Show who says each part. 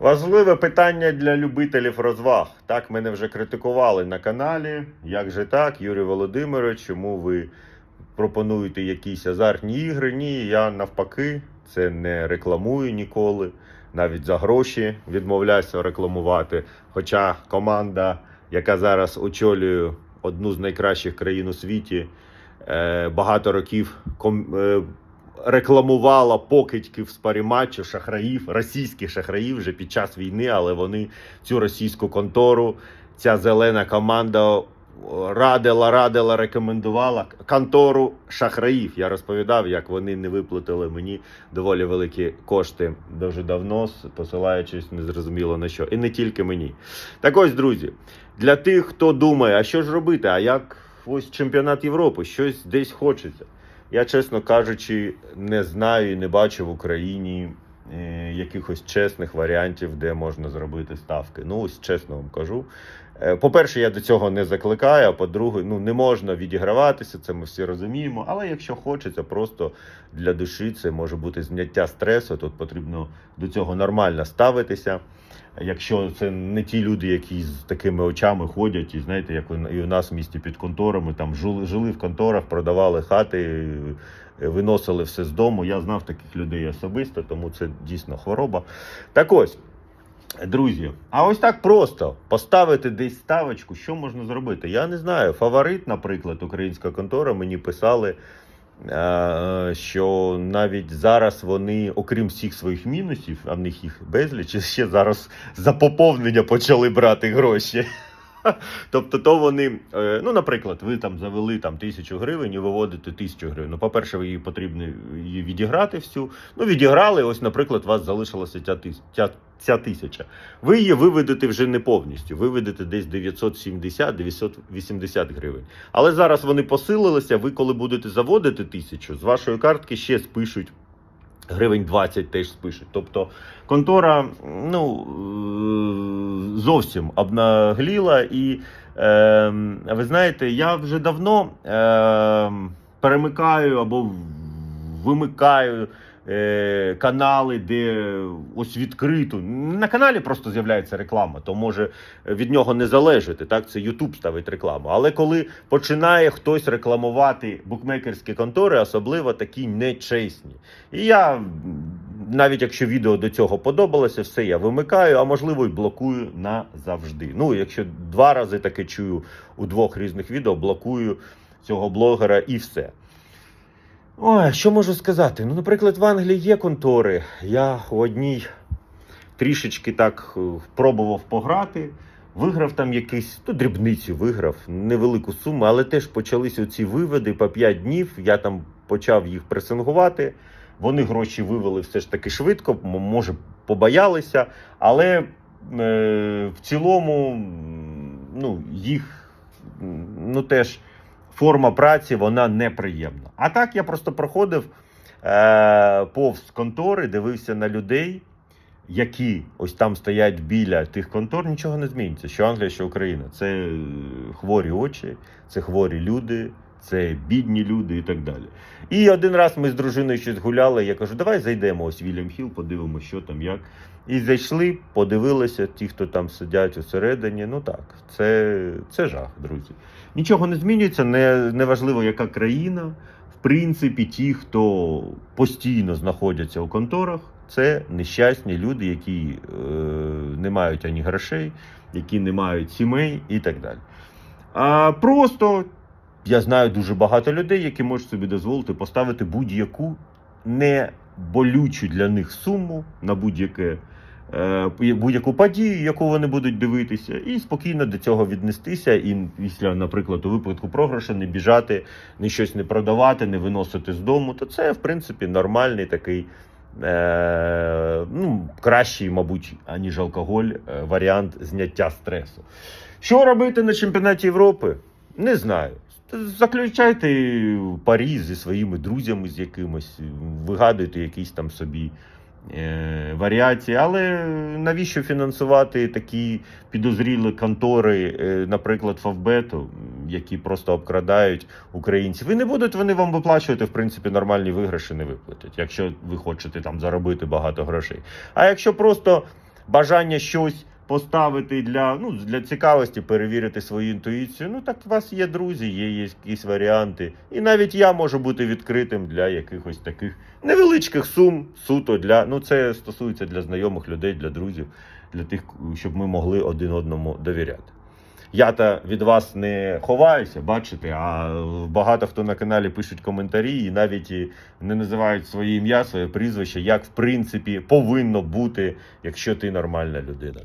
Speaker 1: Важливе питання для любителів розваг. Так мене вже критикували на каналі. Як же так, Юрій Володимирович, чому ви пропонуєте якісь азартні ігри? Ні, я навпаки, це не рекламую ніколи. Навіть за гроші відмовляюся рекламувати. Хоча команда, яка зараз очолює одну з найкращих країн у світі, е, багато років е, рекламувала покидьків з паріматчу, шахраїв, російських шахраїв вже під час війни, але вони цю російську контору, ця зелена команда радила, радила, рекомендувала контору шахраїв. Я розповідав, як вони не виплатили мені доволі великі кошти дуже давно, посилаючись незрозуміло на що. І не тільки мені. Так ось, друзі, для тих, хто думає, а що ж робити, а як ось чемпіонат Європи, щось десь хочеться. Я, чесно кажучи, не знаю і не бачу в Україні е, якихось чесних варіантів, де можна зробити ставки. Ну, ось чесно вам кажу. Е, По-перше, я до цього не закликаю, а по-друге, ну не можна відіграватися, це ми всі розуміємо. Але якщо хочеться, просто для душі це може бути зняття стресу. Тут потрібно до цього нормально ставитися. Якщо це не ті люди, які з такими очами ходять, і знаєте, як і у нас в місті під конторами, там жили, жили в конторах, продавали хати, е, виносили все з дому. Я знав таких людей особисто, тому це дійсно хвороба. Так ось. Друзі, а ось так просто поставити десь ставочку, що можна зробити? Я не знаю. Фаворит, наприклад, українська контора мені писали, що навіть зараз вони, окрім всіх своїх мінусів, а в них їх безліч, ще зараз за поповнення почали брати гроші. Тобто, то вони, е, ну, наприклад, ви там завели там тисячу гривень і виводите тисячу гривень. Ну, по-перше, ви її потрібно її відіграти всю. Ну, відіграли, ось, наприклад, у вас залишилася ця, тис- ця, тисяча. Ви її виведете вже не повністю, виведете десь 970-980 гривень. Але зараз вони посилилися. Ви, коли будете заводити тисячу, з вашої картки ще спишуть. Гривень 20 теж спишуть. Тобто контора ну, зовсім обнагліла. І е, ви знаєте, я вже давно е, перемикаю або вимикаю е, канали, де ось відкрито. На каналі просто з'являється реклама, то може від нього не залежати. Так, це YouTube ставить рекламу. Але коли починає хтось рекламувати букмекерські контори, особливо такі нечесні. І я навіть якщо відео до цього подобалося, все я вимикаю, а можливо й блокую назавжди. Ну, якщо два рази таке чую у двох різних відео, блокую цього блогера і все. Ой, що можу сказати? Ну, наприклад, в Англії є контори. Я у одній трішечки так е, пробував пограти. Виграв там якийсь, ну, дрібниці виграв, невелику суму, але теж почалися ці виводи по 5 днів. Я там почав їх пресингувати. Вони гроші вивели все ж таки швидко, може, побоялися, але е, в цілому ну, їх ну, теж форма праці вона неприємна. А так я просто проходив е, повз контори, дивився на людей, які ось там стоять біля тих контор, нічого не зміниться. Що Англія, що Україна. Це е, хворі очі, це хворі люди, це бідні люди і так далі. І один раз ми з дружиною щось гуляли. Я кажу, давай зайдемо ось Вільям Хіл, подивимося, що там, як. І зайшли, подивилися, ті, хто там сидять усередині. Ну так, це, це жах, друзі. Нічого не змінюється, не, неважливо, яка країна. В принципі, ті, хто постійно знаходяться у конторах, це нещасні люди, які е, не мають ані грошей, які не мають сімей і так далі. А просто я знаю дуже багато людей, які можуть собі дозволити поставити будь-яку не болючу для них суму на будь-яке. е, Будь-яку подію, яку вони будуть дивитися, і спокійно до цього віднестися, і після, наприклад, у випадку програшу не біжати, не щось не продавати, не виносити з дому, то це, в принципі, нормальний такий, е, ну, кращий, мабуть, аніж алкоголь, е, варіант зняття стресу. Що робити на чемпіонаті Європи? Не знаю. Заключайте парі зі своїми друзями з якимось, вигадуйте якісь там собі е, варіації. Але навіщо фінансувати такі підозрілі контори, е, наприклад, Фавбету, які просто обкрадають українців? І не будуть вони вам виплачувати, в принципі, нормальні виграші не виплатять, якщо ви хочете там заробити багато грошей. А якщо просто бажання щось поставити для, ну, для цікавості, перевірити свою інтуїцію. Ну так у вас є друзі, є якісь варіанти. І навіть я можу бути відкритим для якихось таких невеличких сум, суто для. Ну, це стосується для знайомих людей, для друзів, для тих, щоб ми могли один одному довіряти. Я та від вас не ховаюся, бачите, а багато хто на каналі пишуть коментарі і навіть не називають своє ім'я, своє прізвище, як в принципі повинно бути, якщо ти нормальна людина.